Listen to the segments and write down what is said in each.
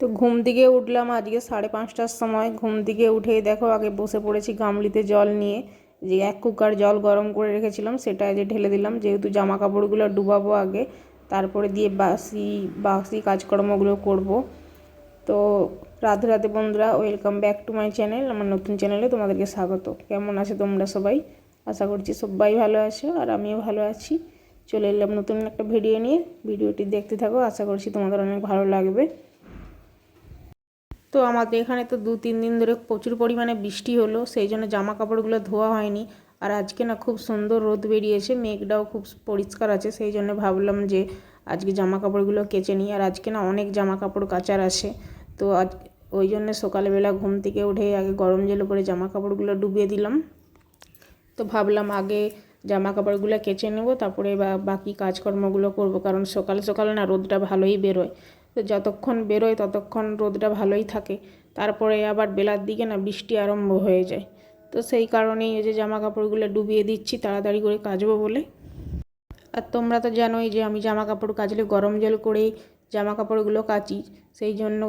তো ঘুম থেকে উঠলাম আজকে সাড়ে পাঁচটার সময়। ঘুম থেকে উঠেই দেখো আগে বসে পড়েছি গামলিতে জল নিয়ে। যে এক কুকার জল গরম করে রেখেছিলাম, সেটা যে ঢেলে দিলাম। যেহেতু জামা কাপড়গুলো ডুবাবো আগে, তারপরে দিয়ে বাসি বাসি কাজকর্মগুলো করব। তো রাধে রাধে বন্ধুরা welcome back to my channel আমার নতুন চ্যানেলে তোমাদেরকে স্বাগত। কেমন আছো তোমরা সবাই? আশা করছি সবাই ভালো আছো আর আমিও ভালো আছি। চলে এলাম নতুন একটা ভিডিও নিয়ে। ভিডিওটি দেখতে থাকো, আশা করছি তোমাদের অনেক ভালো লাগবে। তো আমাদের এখানে তো দু, তিন দিন ধরে প্রচুর পরিমাণে বৃষ্টি হলো, সেই জন্য জামা কাপড়গুলো ধোয়া হয়নি। আর আজকে না খুব সুন্দর রোদ বেরিয়েছে, মেঘটাও খুব পরিষ্কার আছে, সেই জন্য ভাবলাম যে আজকে জামা কাপড়গুলো কেচে নিই। আর আজকে না অনেক জামা কাপড় কাচার আছে, তো আজ, ওই জন্য সকালবেলা ঘুম থেকে উঠে আগে গরম জল করে জামা কাপড়গুলো ডুবিয়ে দিলাম। তো ভাবলাম আগে জামা কাপড়গুলো কেচে নেব, তারপরে বাকি কাজকর্মগুলো করব, কারণ সকাল সকাল না রোদটা ভালোই বেরোয়। যতক্ষণ বেরোয় ততক্ষণ রোদটা ভালোই থাকে। তারপরে আবার বেলার দিকে না বৃষ্টি আরম্ভ হয়ে যায়। তো সেই কারণেই এই যে জামা কাপড়গুলো ডুবিয়ে দিচ্ছি, তাড়াতাড়ি করে কাচবো বলে। আর তোমরা তো জানোই যে আমি জামা কাপড় কাচলে গরম জল করেই জামা কাপড়গুলো কাচি। সেই জন্য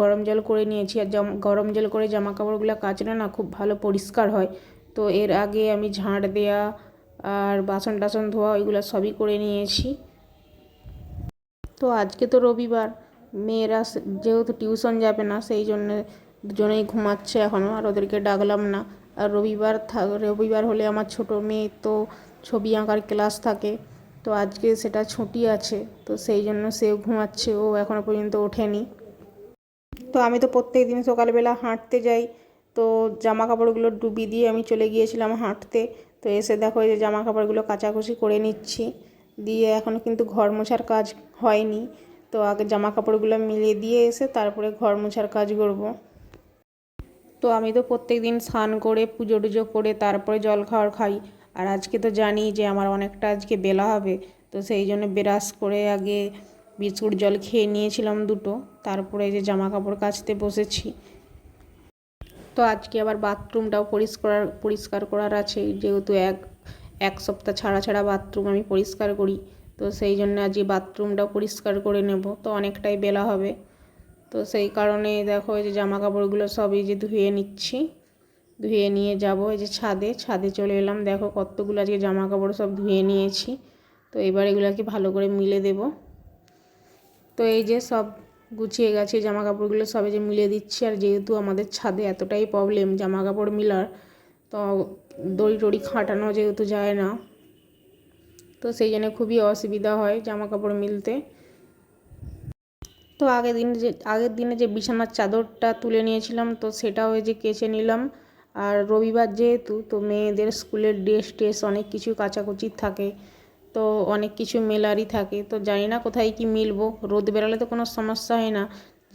গরম জল করে নিয়েছি। আর গরম জল করে জামা কাপড়গুলো কাচলে না খুব ভালো পরিষ্কার হয়। তো এর আগে আমি ঝাঁট দেয়া আর বাসন টাসন ধোয়া ওইগুলো সবই করে নিয়েছি। তো আজকে তো রবিবার। মেয়েরা যেহেতু টিউশন যাবে না, সেই জন্য দুজনেই ঘুমাচ্ছে এখনও আর ওদেরকে ডাকলাম না। আর রবিবার থাক রবিবার হলে আমার ছোট মেয়ে তো ছবি আঁকার ক্লাস থাকে, তো আজকে সেটা ছুটি আছে, তো সেই জন্য সেও ঘুমাচ্ছে, ও এখনও পর্যন্ত ওঠেনি। তো আমি তো প্রত্যেক দিন সকালবেলা হাঁটতে যাই, তো জামা কাপড়গুলো ডুবি দিয়ে আমি চলে গিয়েছিলাম হাঁটতে, তো এসে দেখো এই যে জামা কাপড়গুলো কাচাকুচি করে নিচ্ছি, দিয়ে এখন কিন্তু ঘর মোছার কাজ হয়নি। তো আগে জামা কাপড়গুলো মিলিয়ে দিয়ে এসে তারপরে ঘর মোছার কাজ করব। তো আমি তো প্রত্যেক দিন স্নান করে, পুজো টুজো করে তারপরে জল খাওয়ার খাই। আর আজকে তো জানি যে আমার অনেকটা আজকে বেলা হবে, তো সেই জন্য বেরাস করে আগে বিস্কুট জল খেয়ে নিয়েছিলাম দুটো। তারপরে যে জামা কাপড় কাচতে বসেছি। তো আজকে আবার বাথরুমটাও পরিষ্কার পরিষ্কার করার আছে। যেহেতু এক এক সপ্তাহ ছাড়া ছাড়া বাথরুম আমি পরিষ্কার করি। তো সেই জন্য আজকে বাথরুমটাও পরিষ্কার করে নেব, তো অনেকটাই বেলা হবে। তো সেই কারণে দেখো এই যে জামা কাপড়গুলো সবই যে ধুয়ে নিচ্ছি, ধুয়ে নিয়ে যাব এই যে ছাদে ছাদে চলে এলাম। দেখো কতগুলো আজকে জামা কাপড় সব ধুয়ে নিয়েছি, তো এবার এগুলোকে ভালো করে মিলে দেব। তো এই যে সব গুছিয়ে গেছে জামা কাপড়গুলো সবে যে মিলে দিচ্ছি। আর যেহেতু আমাদের ছাদে এতটাই প্রবলেম জামা কাপড় মিলার, তো দড়ি টড়ি খাটানো যেহেতু যায় না তো সেই জন্য খুবই অসুবিধা হয় জামা কাপড় মিলতে। তো আগের দিনে যে, আগের দিনে যে বিছানার চাদরটা তুলে নিয়েছিলাম, তো সেটাও ওই যে কেচে নিলাম। আর রবিবার যেহেতু, তো মেয়েদের স্কুলের ড্রেস ট্রেস অনেক কিছু কাচাকুচি থাকে, তো অনেক কিছু মেলারই থাকে। তো জানি না কোথায় কি মিলবো, রোদ বেরোলে তো কোনো সমস্যা হয় না।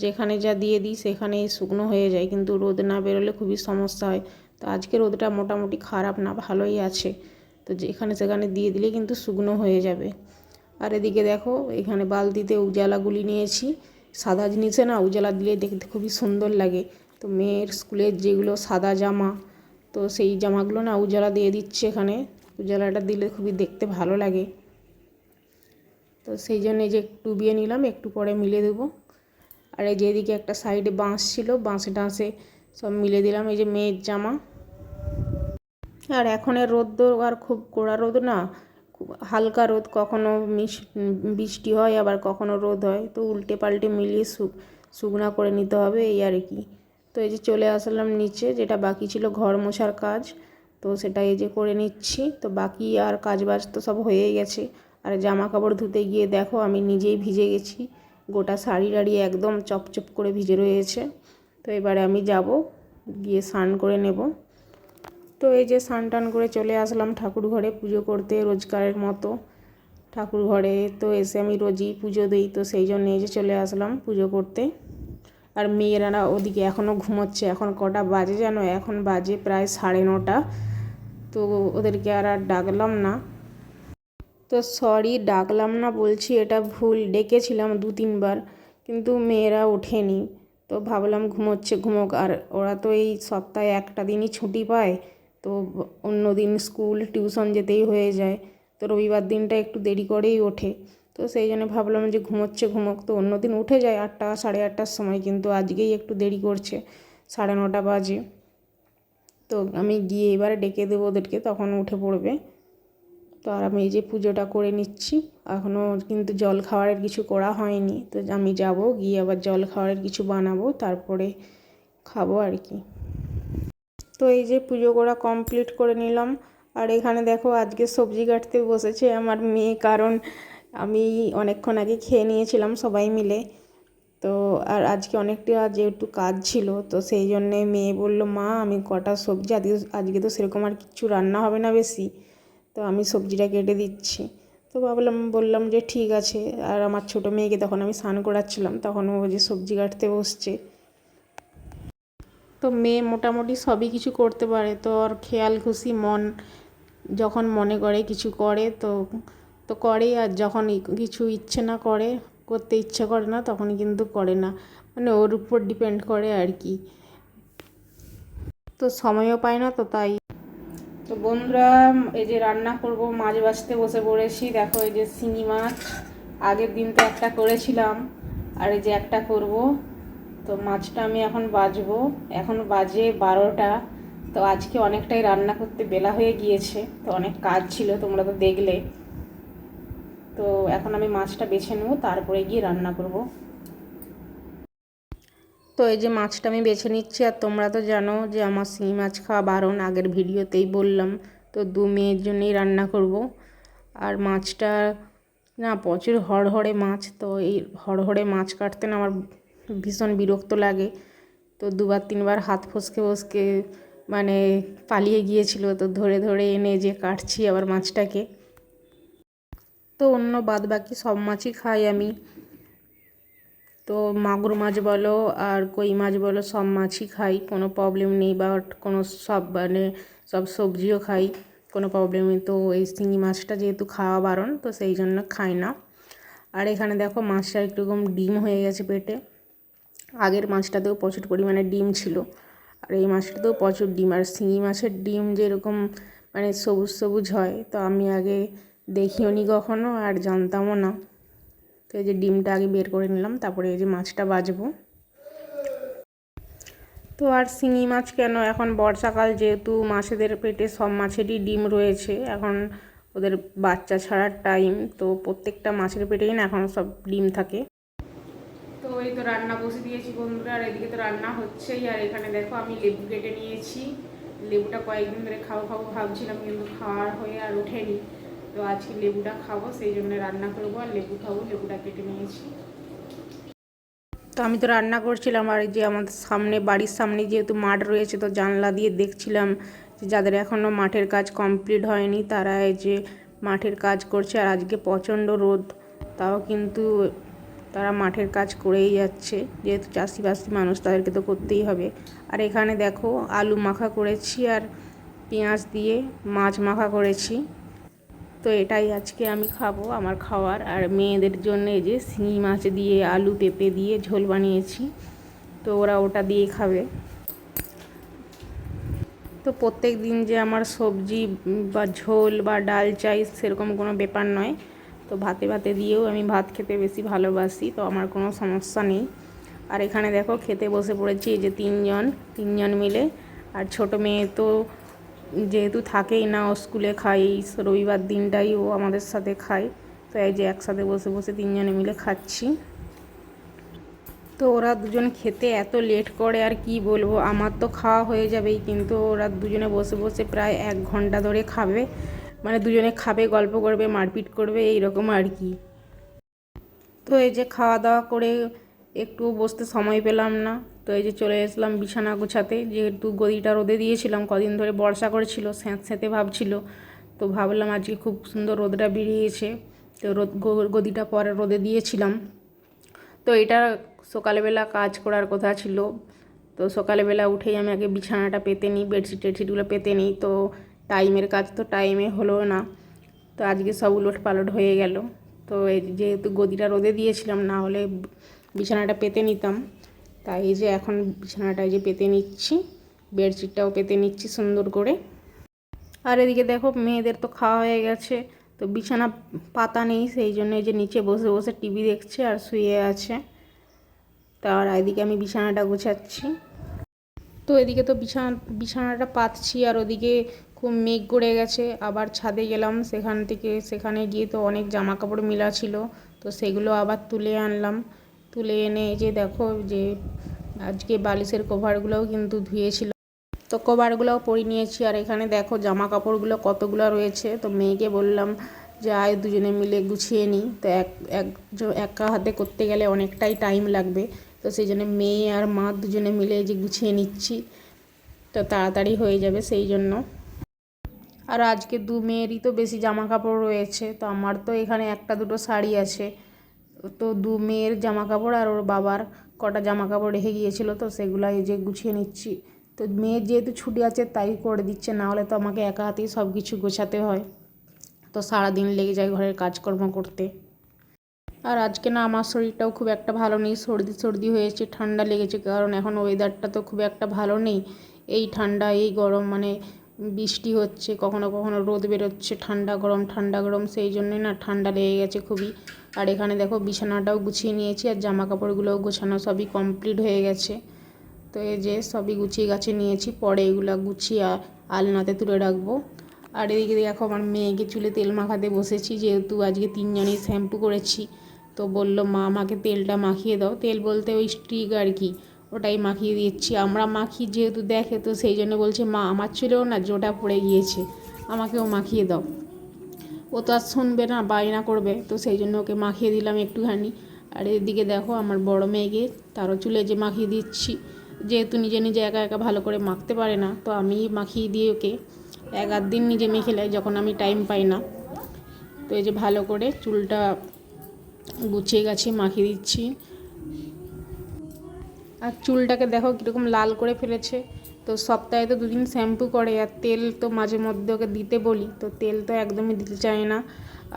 যেখানে যা দিয়ে দিই সেখানেই শুকনো হয়ে যায়, কিন্তু রোদ না বেরোলে খুবই সমস্যা হয়। তো আজকে রোদটা মোটামুটি খারাপ না, ভালোই আছে। তো যেখানে সেখানে দিয়ে দিলে কিন্তু শুকনো হয়ে যাবে। আর এদিকে দেখো, এখানে বালতিতে উজালাগুলি নিয়েছি। সাদা জিনিসে না উজালা দিলে দেখতে খুবই সুন্দর লাগে। তো মেয়ের স্কুলের যেগুলো সাদা জামা, তো সেই জামাগুলো না উজালা দিয়ে দিচ্ছে এখানে। উজালাটা দিলে খুবই দেখতে ভালো লাগে। তো সেই জন্য যে ডুবিয়ে নিলাম, একটু পরে মিলে দেবো। আর এই যে এদিকে একটা সাইডে বাঁশ ছিল বাঁশে টাঁশে সব মিলে দিলাম। এই যে মেয়ের জামা আর এখনের রোদ আর খুব কড়া রোদ না হালকা রোদ, কখনো বৃষ্টি হয়, আবার কখনো রোদ হয়। তো উল্টে পাল্টে মিলিয়ে শুকনা করে নিতে হবে এই আর কি। তো এই যে চলে আসলাম নিচে, যেটা বাকি ছিল ঘর মোছার কাজ, তো সেটা এই যে করে নিচ্ছি। তো বাকি আর কাজ বাজ তো সব হয়েই গেছে। আর জামা কাপড় ধুতে গিয়ে দেখো, আমি নিজেই ভিজে গেছি। গোটা শাড়ি টাড়ি একদম চপচপ করে ভিজে রয়েছে। তো এবারে আমি যাব, গিয়ে স্নান করে নেব। তো এই যে টান করে চলে আসলাম ঠাকুর ঘরে পুজো করতে রোজগারের মতো ঠাকুর ঘরে। তো এসে আমি রোজই পুজো দিই, তো সেই জন্য এই যে চলে আসলাম পুজো করতে। আর মেয়েরা ওদিকে এখনও ঘুমোচ্ছে, এখন কটা বাজে যেন এখন বাজে প্রায় সাড়ে নটা। তো ওদেরকে আর আর ডাকলাম না। তো সরি, ডাকলাম না বলছি, এটা ভুল, ডেকেছিলাম দু তিনবার, কিন্তু মেয়েরা ওঠেনি। তো ভাবলাম ঘুমোচ্ছে, ঘুমোক। আর ওরা তো এই সপ্তাহে একটা দিনই ছুটি পায়। তো অন্য দিন স্কুল টিউশন যেতেই হয়ে যায়। তো রবিবার দিনটা একটু দেরি করেই ওঠে। তো সেই জন্য ভাবলাম যে ঘুমোচ্ছে ঘুমোক, তো অন্য দিন উঠে যায় আটটা সাড়ে আটটার সময়, কিন্তু আজকেই একটু দেরি করছে, সাড়ে নটা বাজে। তো আমি গিয়ে এবারে ডেকে দেবো ওদেরকে, তখন উঠে পড়বে। তো আর আমি এই যে পুজোটা করে নিচ্ছি এখনও কিন্তু জল খাওয়ারের কিছু করা হয়নি। তো আমি যাব, গিয়ে আবার জল খাওয়ারের কিছু বানাবো, তারপরে খাব আর কি। তো এই যে পুজো করা কমপ্লিট করে নিলাম। আর এখানে দেখো আজকে সবজি কাটতে বসেছে আমার মেয়ে, কারণ আমি অনেকক্ষণ আগে খেয়ে নিয়েছিলাম সবাই মিলে। তো আর আজকে অনেকটা যেহেতু কাজ ছিল, তো সেই জন্যে মেয়ে বলল, মা, আমি কটা সবজি, আজকে আজকে তো সেরকম আর কিছু রান্না হবে না বেশি। তো আমি সবজিটা কেটে দিচ্ছি। তো ভাবলাম, বললাম যে ঠিক আছে। আর আমার ছোটো মেয়েকে তখন আমি স্নান করাচ্ছিলাম, তখন ও যে সবজি কাটতে বসছে। তো মেয়ে মোটামুটি সবই কিছু করতে পারে। তো ওর খেয়াল, খুশি, মন যখন মনে করে কিছু করে, তো তো করেই। আর যখন কিছু ইচ্ছে না করে, করতে ইচ্ছে করে না তখন কিন্তু করে না। মানে ওর উপর ডিপেন্ড করে আর কি। তো সময়ও পায় না তো তাই। তো বন্ধুরা, এই যে রান্না করব, মাছ বাছতে বসে পড়েছি। দেখো এই যে শিঙি মাছ, আগের দিন তো একটা করেছিলাম। আর এই যে একটা করব। তো মাছটা আমি এখন বাজবো। এখন বাজে বারোটা। তো আজকে অনেকটাই রান্না করতে বেলা হয়ে গিয়েছে। তো অনেক কাজ ছিল, তোমরা তো দেখলে। তো এখন আমি মাছটা বেছে নেব, তারপরে গিয়ে রান্না করব। তো এই যে মাছটা আমি বেছে নিচ্ছি, আর তোমরা তো জানো যে আমার শিঙি মাছ খাওয়া বারণ, আগের ভিডিওতেই বললাম। তো দু মেয়ের জন্যই রান্না করব। আর মাছটা না প্রচুর হড়হড়ে মাছ, তো এই হড়হড়ে মাছ কাটতে না আমার ভীষণ বিরক্ত লাগে। তো দুবার তিনবার হাত ফসকে ফসকে মানে পালিয়ে গিয়েছিল তো ধরে ধরে এনে যে কাটছি আবার মাছটাকে। তো অন্য বাদ বাকি সব মাছই খাই আমি। তো মাগুর মাছ বলো আর কই মাছ বলো সব মাছই খাই, কোনো প্রবলেম নেই বা কোনো সব মানে সব সবজিও খাই, কোনো প্রবলেম নেই। তো এই শিঙি মাছটা যেহেতু খাওয়া বারণ তো সেই জন্য খাই না। আর এখানে দেখো মাছটা একটুকম ডিম হয়ে গেছে পেটে। আগের মাছটাতেও প্রচুর পরিমাণে ডিম ছিল। আর এই মাছটাতেও প্রচুর ডিম, আর শিঙি মাছের ডিম যেরকম মানে সবুজ সবুজ হয়, তো আমি আগে দেখিও নি কখনো আর জানতামও না। তো এই যে ডিমটা আগে বের করে নিলাম, তারপরে এই যে মাছটা বাজবো। তো আর শিঙি মাছ কেন? এখন বর্ষাকাল যেহেতু মাছেদের পেটে সব মাছেরই ডিম রয়েছে, এখন ওদের বাচ্চা ছাড়ার টাইম তো প্রত্যেকটা মাছের পেটেই না এখন সব ডিম থাকে। এই তো রান্না বসে দিয়েছি বন্ধুরা, আর এদিকে তো রান্না হচ্ছেই। আর এখানে দেখো আমি লেবু কেটে নিয়েছি। লেবুটা কয়েকদিন ধরে খাব খাব ভাবছিলাম, কিন্তু খাওয়ার হয়ে আর ওঠেনি। তো আজকে লেবুটা খাব, সেই জন্য রান্না করব আর লেবু খাব, লেবুটা কেটে নিয়েছি। তো আমি তো রান্না করছিলাম, আর যে আমাদের সামনে, বাড়ির সামনে যেহেতু মাঠ রয়েছে, তো জানলা দিয়ে দেখছিলাম যে যাদের এখনও মাঠের কাজ কমপ্লিট হয়নি, তারা এই যে মাঠের কাজ করছে। আর আজকে প্রচণ্ড রোদ, তাও কিন্তু তারা মাঠের কাজ করেই যাচ্ছে। যেহেতু চাষিবাসী মানুষ, তাদেরকে তো করতেই হবে। আর এখানে দেখো, আলু মাখা করেছি আর পেঁয়াজ দিয়ে মাছ মাখা করেছি। তো এটাই আজকে আমি খাব আমার খাওয়ার। আর মেয়েদের জন্য এই যে শিঙি মাছ দিয়ে আলু পেঁপে দিয়ে ঝোল বানিয়েছি, তো ওরা ওটা দিয়ে খাবে। তো প্রত্যেক দিন যে আমার সবজি বা ঝোল বা ডাল, চাই সেরকম কোনো ব্যাপার নয়। তো ভাতে ভাতে দিয়েও আমি ভাত খেতে বেশি ভালোবাসি, তো আমার কোনো সমস্যা নেই। আর এখানে দেখো খেতে বসে পড়েছি এই যে তিনজন তিনজন মিলে। আর ছোট মেয়ে তো যেহেতু থাকেই না, ও স্কুলে খাই রবিবার দিনটাই ও আমাদের সাথে খায়। তো এই যে একসাথে বসে বসে তিনজনে মিলে খাচ্ছি। তো ওরা দুজন খেতে এত লেট করে, আর কি বলব? আমার তো খাওয়া হয়ে যাবেই, কিন্তু ওরা দুজনে বসে বসে প্রায় এক ঘণ্টা ধরে খাবে। মানে দুজনে খাবে, গল্প করবে, মারপিট করবে এই রকম আর কি। তো এই যে খাওয়া দাওয়া করে একটু বসতে সময় পেলাম না, তো এই যে চলে এসলাম বিছানা গোছাতে। যেহেতু গদিটা রোদে দিয়েছিলাম, কদিন ধরে বর্ষা করেছিল স্যাঁত স্যাঁতে ভাবছিল। তো ভাবলাম আজকে খুব সুন্দর রোদটা বেরিয়েছে, তো রোদ গদিটা পরে রোদে দিয়েছিলাম। তো এটা সকালবেলা কাজ করার কথা ছিল। তো সকালবেলা উঠেই আমি আগে বিছানাটা পেতে নিই বেডশিট টেডশিটগুলো পেতে নিই। তো টাইমের কাজ তো টাইমে হলো না। তো আজকে সব উলট পালট হয়ে গেল। তো যেহেতু গদিটা রোদে দিয়েছিলাম, না হলে বিছানাটা পেতে নিতাম। তাই এই যে এখন বিছানাটা যে পেতে নিচ্ছি, বেডশিটটাও পেতে নিচ্ছি সুন্দর করে। আর এদিকে দেখো, মেয়েদের তো খাওয়া হয়ে গেছে। তো বিছানা পাতা নেই, সেই জন্য যে নিচে বসে বসে টিভি দেখছে আর শুয়ে আছে। তার এদিকে আমি বিছানাটা গোছাচ্ছি। তো এদিকে তো বিছানা, বিছানাটা পাতছি আর ওদিকে খুব মেঘ করে গেছে, আবার ছাদে গেলাম, সেখান থেকে, সেখানে গিয়ে তো অনেক জামা কাপড় মেলা ছিল, তো সেগুলো আবার তুলে আনলাম। তুলে এনে যে দেখো যে আজকে বালিশের কভারগুলোও কিন্তু ধুয়েছিল। তো কভারগুলোও পরে নিয়েছি, আর এখানে দেখো জামা কাপড়গুলো কতগুলো রয়েছে। তো মেয়েকে বললাম যে, আয় দুজনে মিলে গুছিয়ে নিই তো এক এক, একা হাতে করতে গেলে অনেকটাই টাইম লাগবে। তো সেই জন্য মেয়ে আর মা দুজনে মিলে যে গুছিয়ে নিচ্ছি। তো তাড়াতাড়ি হয়ে যাবে সেই জন্য। আর আজকে দু মেয়েরই তো বেশি জামা কাপড় রয়েছে, তো আমার তো এখানে একটা দুটো শাড়ি আছে। তো দু মেয়ের জামা কাপড় আর ওর বাবার কটা জামা কাপড় রেখে গিয়েছিল, তো সেগুলো এই যে গুছিয়ে নিচ্ছি। তো মেয়ের যেহেতু ছুটি আছে, তাই করে দিচ্ছে, না হলে তো আমাকে একা হাতেই সব কিছু গোছাতে হয়। তো সারাদিন লেগে যায় ঘরের কাজকর্ম করতে। আর আজকে না, আমার শরীরটাও খুব একটা ভালো নেই, সর্দি সর্দি হয়েছে, ঠান্ডা লেগেছে, কারণ এখন ওয়েদারটা তো খুব একটা ভালো নেই। এই ঠান্ডা, এই গরম মানে বৃষ্টি হচ্ছে, কখনো কখনো রোদ বেরোচ্ছে, ঠান্ডা গরম ঠান্ডা গরম, সেই জন্যই না ঠান্ডা লেগে গেছে খুবই। আর এখানে দেখো বিছানাটাও গুছিয়ে নিয়েছি আর জামা কাপড়গুলোও গোছানো সবই কমপ্লিট হয়ে গেছে। তো এই যে সবই গুছিয়ে গাছে নিয়েছি, পরে এগুলো গুছিয়ে আলনাতে তুলে রাখব। আর এদিকে দেখো আমার মেয়েকে চুলে তেল মাখাতে বসেছি, যেহেতু আজকে তিনজনই শ্যাম্পু করেছি। তো বলল, মা, আমাকে তেলটা মাখিয়ে দাও। তেল বলতে ওই স্ট্রিক আর কি ওটাই মাখিয়ে দিচ্ছি। আমরা মাখি যেহেতু দেখে তো সেই জন্য বলছে, মা, আমার চুলেও না জোটা পড়ে গিয়েছে, আমাকেও মাখিয়ে দাও। ও তো আর শুনবে না, বায়না করবে, তো সেই জন্য ওকে মাখিয়ে দিলাম একটুখানি। আর এদিকে দেখো আমার বড় মেয়েকে তারও চুলে যে মাখিয়ে দিচ্ছি, যেহেতু নিজে নিজে একা একা ভালো করে মাখতে পারে না, তো আমি মাখিয়ে দিয়ে ওকে এক আধ দিন নিজে মেখে লাই, যখন আমি টাইম পাই না। তো এই যে ভালো করে চুলটা গুছিয়ে গাছিয়ে মাখিয়ে দিচ্ছি। আর চুলটাকে দেখো কীরকম লাল করে ফেলেছে। তো সপ্তাহে তো দুদিন শ্যাম্পু করে, আর তেল তো মাঝে মধ্যে ওকে দিতে বলি। তো তেল তো একদমই দিতে চায় না।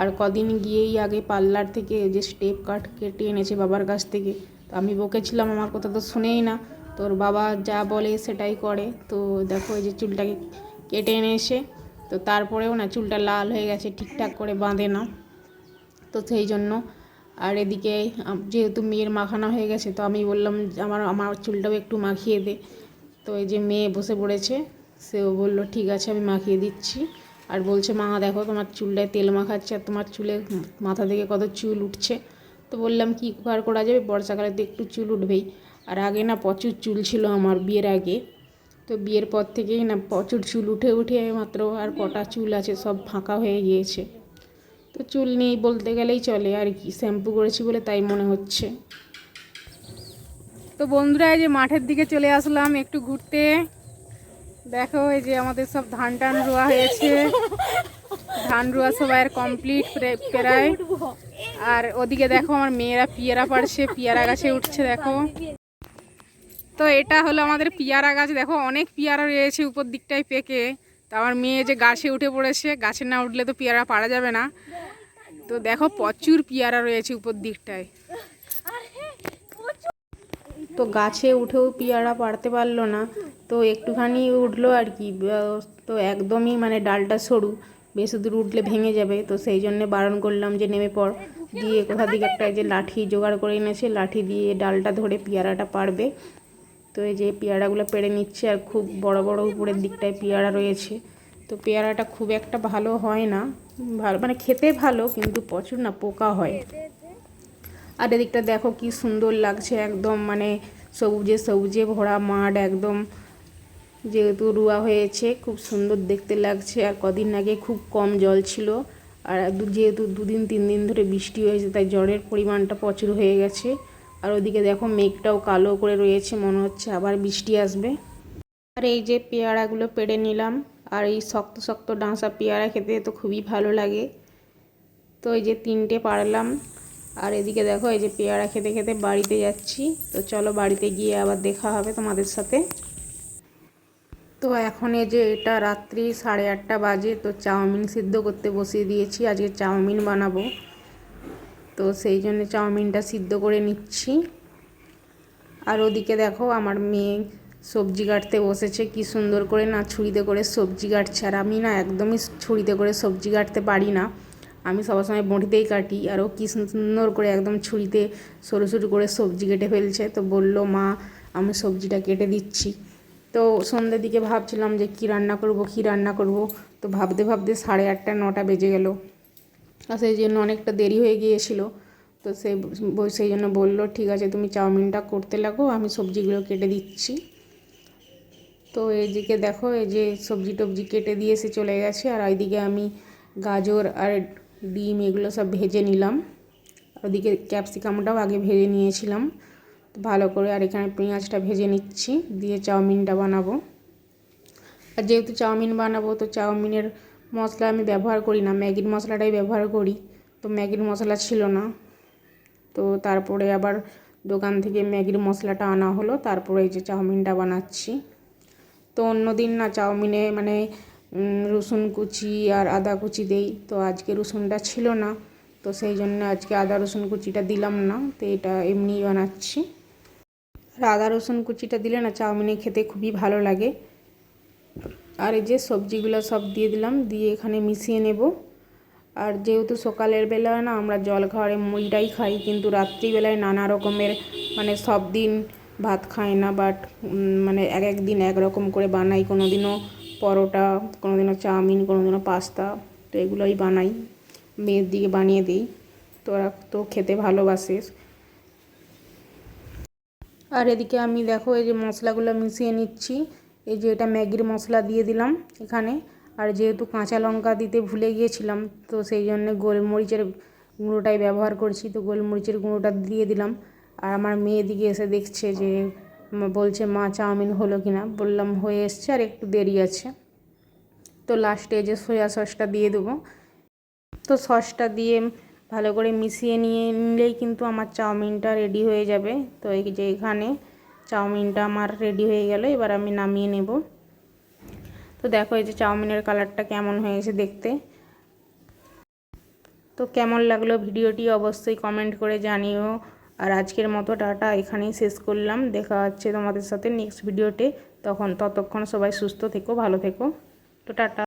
আর কদিন গিয়েই আগে পার্লার থেকে যে স্টেপ কাট কেটে এনেছে বাবার কাছ থেকে। তো আমি বকেছিলাম, আমার কথা তো শুনেই না। তোর বাবা যা বলে সেটাই করে। তো দেখো এই যে চুলটাকে কেটে এনে এসে তো তারপরেও না চুলটা লাল হয়ে গেছে, ঠিকঠাক করে বাঁধে না। তো সেই জন্য আর এদিকে যেহেতু মেয়ের মাখানো হয়ে গেছে, তো আমি বললাম আমার আমার চুলটাও একটু মাখিয়ে দে। তো এই যে মেয়ে বসে পড়েছে, সেও বলল, ঠিক আছে, আমি মাখিয়ে দিচ্ছি। আর বলছে, মা, দেখো, তোমার চুলটায় তেল মাখাচ্ছে, আর তোমার চুলে মাথা থেকে কত চুল উঠছে। তো বললাম, কী কার করা যাবে? বর্ষাকালে তো একটু চুল উঠবেই। আর আগে না প্রচুর চুল ছিল আমার বিয়ের আগে। তো বিয়ের পর থেকেই না প্রচুর চুল উঠে উঠে মাত্র আর কটা চুল আছে, সব ফাঁকা হয়ে গিয়েছে। তো চুল নেই বলতে গেলেই চলে আর কি, শ্যাম্পু করেছি বলে তাই মনে হচ্ছে। তো বন্ধুরা যে মাঠের দিকে চলে আসলাম একটু ঘুরতে। দেখো এই যে আমাদের সব ধান টান রোয়া হয়েছে। ধান রোয়া সবাই কমপ্লিট প্রায়। আর ওদিকে দেখো আমার মেয়েরা পিয়ারা পারছে পিয়ারা গাছে উঠছে, দেখো। তো এটা হলো আমাদের পিয়ারা গাছ, দেখো অনেক পিয়ারা রয়েছে উপর দিকটায় পেকে। তো আমার মেয়ে যে গাছে উঠে পড়েছে, গাছে না উঠলে তো পেয়ারা পাড়া যাবে না। তো দেখো প্রচুর পেয়ারা রয়েছে উপর দিকটায়। তো গাছে উঠেও পেয়ারা পাড়তে পারল না, তো একটুখানি উঠল আর কি তো একদমই মানে ডালটা সরু, বেশি দূর উঠলে ভেঙে যাবে, তো সেই জন্যে বারণ করলাম যে নেমে পড়। দিয়ে কোথা দিকে একটা যে লাঠি জোগাড় করে এনেছে, লাঠি দিয়ে ডালটা ধরে পেয়ারাটা পারবে তো এই যে পেয়ারাগুলো পেড়ে নিচ্ছে আর খুব বড় বড় উপরের দিকটায় পেয়ারা রয়েছে। তো পেয়ারাটা খুব একটা ভালো হয় না। ভালো মানে খেতে ভালো কিন্তু প্রচুর না পোকা হয়। আর এদিকটা দেখো কি সুন্দর লাগছে একদম মানে সবুজে সবুজে ভরা মাঠ একদম। যেহেতু রুয়া হয়েছে, খুব সুন্দর দেখতে লাগছে। আর কদিন আগে খুব কম জল ছিল। আর যেহেতু দুদিন, তিন দিন ধরে বৃষ্টি হয়েছে, তাই জলের পরিমাণটা প্রচুর হয়ে গেছে। আর ওদিকে দেখো মেঘটাও কালো করে রয়েছে, মনে হচ্ছে আবার বৃষ্টি আসবে। আর এই যে পেয়ারাগুলো পেড়ে নিলাম, আর এই শক্ত শক্ত ডাঁসা পেয়ারা খেতে তো খুবই ভালো লাগে। তো এই যে তিনটে পারলাম, আর এদিকে দেখো এই যে পেয়ারা খেতে খেতে বাড়িতে যাচ্ছি। তো চলো বাড়িতে গিয়ে আবার দেখা হবে তোমাদের সাথে। তো এখন এই যে এটা রাত্রি সাড়ে আটটা বাজে, তো চাউমিন সিদ্ধ করতে বসিয়ে দিয়েছি, আজকে চাউমিন বানাবো। তো সেই জন্য চাউমিনটা সিদ্ধ করে নিচ্ছি। আর ওদিকে দেখো আমার মেয়ে সবজি কাটতে বসেছে, কি সুন্দর করে না ছুরিতে করে সবজি কাটছে। আর আমি না একদমই ছুরিতে করে সবজি কাটতে পারি না। আমি সবার সময় বঁটিতেই কাটি, আর ও কি সুন্দর করে একদম ছুরিতে সরু সরু করে সবজি কেটে ফেলছে। তো বলল, মা, আমি সবজিটা কেটে দিচ্ছি। তো সন্ধ্যের দিকে ভাবছিলাম যে কী রান্না করব, কী রান্না করব? তো ভাবতে ভাবতে সাড়ে আটটা, নটা বেজে গেল। আর সেই জন্য অনেকটা দেরি হয়ে গিয়েছিল। তো সে সেই জন্য বলল, ঠিক আছে, তুমি চাউমিনটা করতে লাগো, আমি সবজিগুলো কেটে দিচ্ছি। তো এইদিকে দেখো, এই যে সবজি টবজি কেটে দিয়ে এসে চলে গেছে, আর এইদিকে আমি গাজর আর ডিম এগুলো সব ভেজে নিলাম। ওদিকে ক্যাপসিকামটাও আগে ভেজে নিয়েছিলাম। ভালো করে আর এখানে পেঁয়াজটা ভেজে নিচ্ছি, দিয়ে চাউমিনটা বানাবো। আর যেহেতু চাউমিন বানাবো, তো চাউমিনের মশলা আমি ব্যবহার করি না। ম্যাগির মশলাটাই ব্যবহার করি। তো ম্যাগির মশলা ছিল না। তো তারপরে আবার দোকান থেকে ম্যাগির মশলাটা আনা হলো। তারপরে এই যে চাউমিনটা বানাচ্ছি। তো অন্য দিন না চাউমিনে মানে রসুন কুচি আর আদা কুচি দেই। তো আজকে রসুনটা ছিল না। তো সেই জন্য আজকে আদা রসুন কুচিটা দিলাম না। তো এটা এমনিই বানাচ্ছি। আর আদা রসুন কুচিটা দিলে না চাউমিনে খেতে খুবই ভালো লাগে। আর এই যে সবজিগুলো সব দিয়ে দিলাম, দিয়ে এখানে মিশিয়ে নেব। আর যেহেতু সকালের বেলায় না, আমরা জল খাওয়ারে মুড়িটাই খাই, কিন্তু রাত্রিবেলায় নানা রকমের মানে সব দিন ভাত খাই না বাট মানে এক এক দিন এক রকম করে বানাই। কোনো দিনও পরোটা কোনো দিনও চাউমিন কোনো দিনও পাস্তা, তো এগুলোই বানাই। মেয়ের দিকে বানিয়ে দিই, তো ওরা তো খেতে ভালোবাসে। আর এদিকে আমি দেখো, এই যে মশলাগুলো মিশিয়ে নিচ্ছি। এই যে এটা ম্যাগির মশলা দিয়ে দিলাম এখানে। আর যেহেতু কাঁচা লঙ্কা দিতে ভুলে গিয়েছিলাম, তো সেই জন্য গোলমরিচের গুঁড়োটাই ব্যবহার করছি, তো গোলমরিচের গুঁড়োটা দিয়ে দিলাম। আর আমার মেয়ে দিকে এসে দেখছে যে বলছে, মা, চাউমিন হলো কি না? বললাম, হয়ে এসছে আর একটু দেরি আছে। তো লাস্টে যে সয়া সসটা দিয়ে দেবো। তো সসটা দিয়ে ভালো করে মিশিয়ে নিয়ে নিলেই কিন্তু আমার চাউমিনটা রেডি হয়ে যাবে। তো এই যে এখানে চাউমিনটা আমার রেডি হয়ে গেল, এবার আমি নামিয়ে নেব। তো দেখো এই যে চাউমিনের কালারটা কেমন হয়েছে দেখতে। তো কেমন লাগল ভিডিওটি অবশ্যই কমেন্ট করে জানিও। আর আজকের মতো টাটা, এখানেই শেষ করলাম। দেখা হচ্ছে তোমাদের সাথে নেক্সট ভিডিওতে তখন, ততক্ষণ সবাই সুস্থ থেকো, ভালো থেকো। তো টাটা।